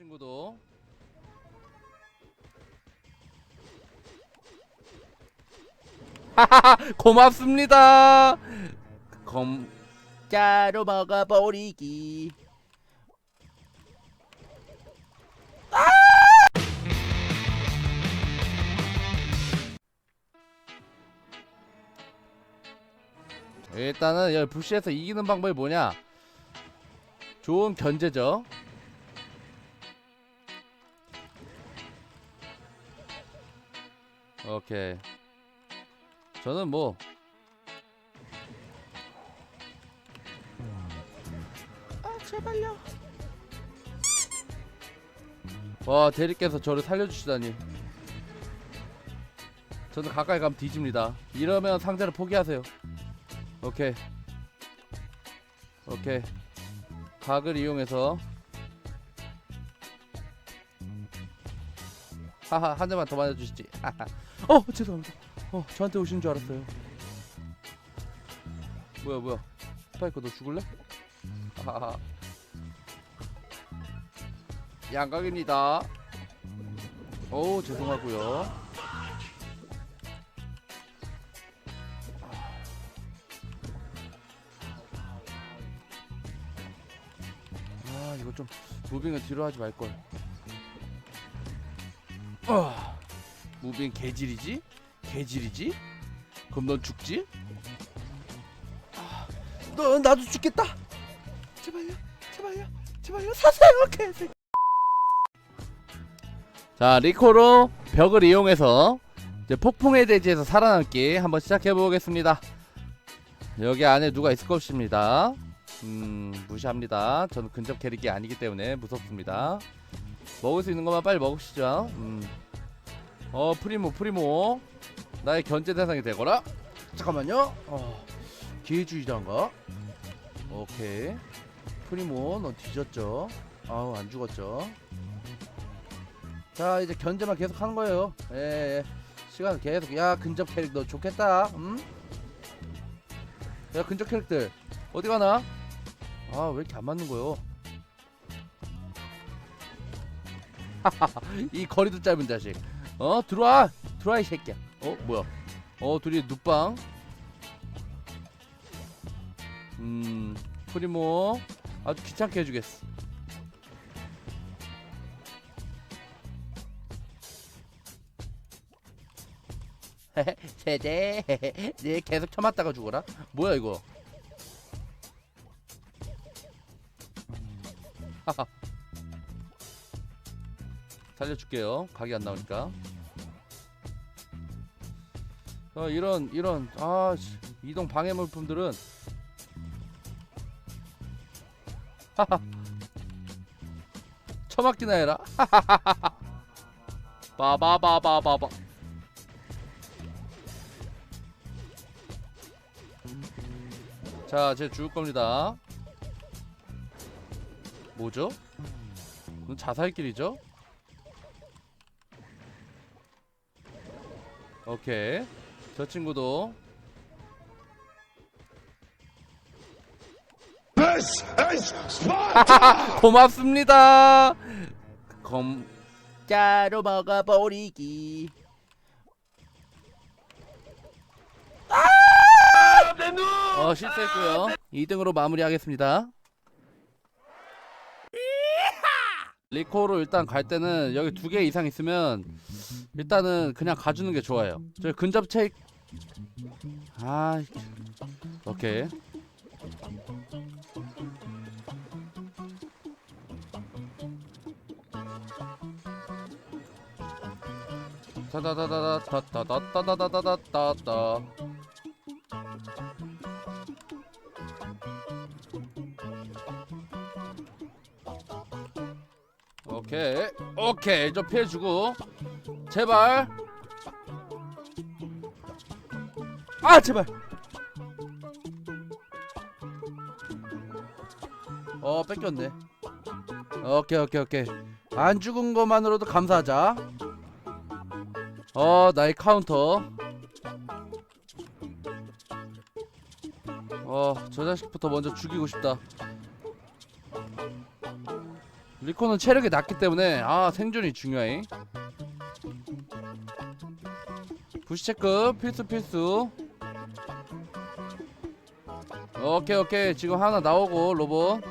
친구도 고맙습니다. 검자로 먹어버리기. 일단은 여기 부시에서 이기는 방법이 뭐냐? 좋은 견제죠. 오케이. 저는 뭐 아, 제발요. 와, 대리께서 저를 살려주시다니. 저는 가까이 가면 뒤집니다. 이러면 상자를 포기하세요. 오케이. 오케이. 각을 이용해서 하하 한 대만 더 맞아주시지. 하하. 어 죄송합니다. 어 저한테 오신 줄 알았어요. 뭐야 뭐야? 스파이크 너 죽을래? 하하. 양각입니다. 오 죄송하고요. 아 이거 좀 무빙을 뒤로 하지 말걸 아 무빙 개질이지? 개질이지? 그럼 넌 죽지? 아, 너 나도 죽겠다 제발요 제발요 제발요 사세요 개새끼 자 리코로 벽을 이용해서 이제 폭풍의 대지에서 살아남기 한번 시작해 보겠습니다 여기 안에 누가 있을 것입니다 음 무시합니다. 저는 근접 캐릭이 아니기 때문에 무섭습니다. 먹을 수 있는 것만 빨리 먹으시죠. 음. 어 프리모 프리모 나의 견제 대상이 되거라. 잠깐만요. 어 기회주의자인가? 오케이. 프리모 넌 뒤졌죠. 아우 안 죽었죠. 자 이제 견제만 계속 하는 거예요. 예, 예. 시간 계속 야 근접 캐릭 너 좋겠다. 음? 야 근접 캐릭들 어디 가나? 아 왜 이렇게 안 맞는 거요? 이 거리도 짧은 자식. 어 들어와 들어와 이 새끼야. 어 뭐야? 어 둘이 눕방. 음 프리모 아주 귀찮게 해주겠어. 세대 네 계속 쳐맞다가 죽어라. 뭐야 이거? 살려줄게요. 각이 안 나오니까. 어, 이런 이런 아 씨, 이동 방해 물품들은 하하. 처맞기나 해라. 바바바바바바. 자, 제 죽을 겁니다. 뭐죠? 자살길이죠? 오케이. 저 친구도! 고맙습니다. 검자로 먹어버리기. 어 실수했고요. 2등으로 마무리하겠습니다. 리코로 일단 갈 때는 여기 두 개 이상 있으면 일단은 그냥 가주는 게 좋아요. 저 근접 체ik 아 오케이. 다다다다다다다다다다다다 오케이. 오케이. 좀 피해주고. 제발. 아 제발. 어 뺏겼네. 오케이 오케이 오케이. 안 죽은 것만으로도 감사하자. 어 나의 카운터. 어저 자식부터 먼저 죽이고 싶다 리코는 체력이 낮기 때문에 아 생존이 중요해. 부시 체크 필수 필수. 오케이 오케이. 지금 하나 나오고 로봇.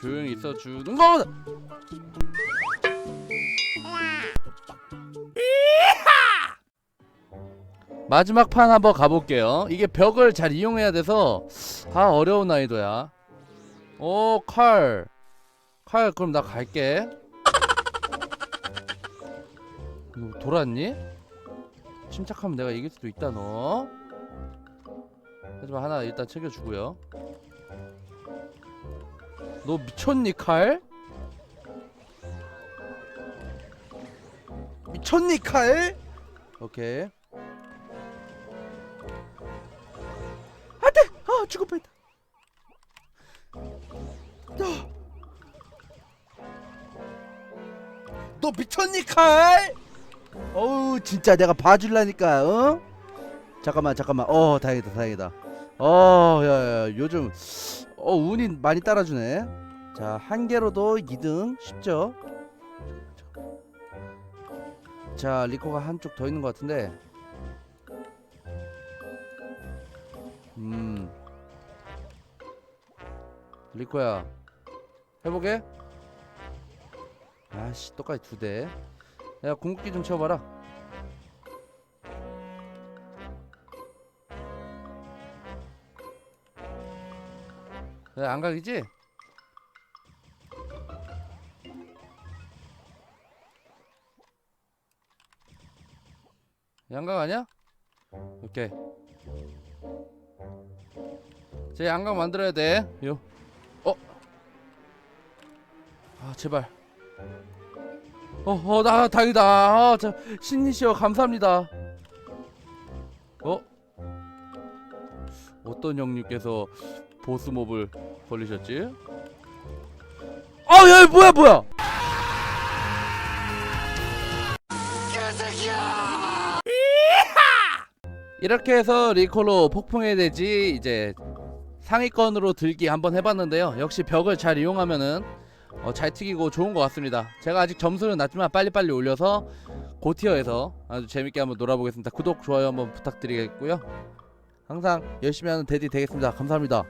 조용히 있어 주는 거 마지막 판 한번 가볼게요. 이게 벽을 잘 이용해야 돼서 아 어려운 난이도야. 오 칼. 칼 그럼 나 갈게. 너 돌았니? 침착하면 내가 이길 수도 있다 너. 하지만 하나 일단 챙겨주고요. 너 미쳤니 칼? 미쳤니 칼? 오케이. 너 미쳤니 칼? 어우 진짜 내가 봐줄라니까 어? 잠깐만 잠깐만. 어 다행이다 다행이다. 어 야야 요즘 어 운이 많이 따라주네. 자 한 개로도 2등 쉽죠? 자 리코가 한쪽 더 있는 것 같은데. 음. 리코야 해보게 아씨 똑같이 두대 야 궁극기 좀 채워봐라 야 안각이지? 양각 아니야? 오케이 제 양각 만들어야 돼 요. 어? 아 제발 어어 나 다행이다 아, 저 신이시여 감사합니다 어? 어떤 형님께서 보스몹을 걸리셨지? 아야 뭐야 뭐야 이렇게 해서 리콜로 폭풍의 대지 이제 상위권으로 들기 한번 해봤는데요. 역시 벽을 잘 이용하면은 어, 잘 튀기고 좋은 것 같습니다. 제가 아직 점수는 낮지만 빨리빨리 올려서 고티어에서 아주 재밌게 한번 놀아보겠습니다. 구독, 좋아요 한번 부탁드리겠고요. 항상 열심히 하는 데디 되겠습니다. 감사합니다.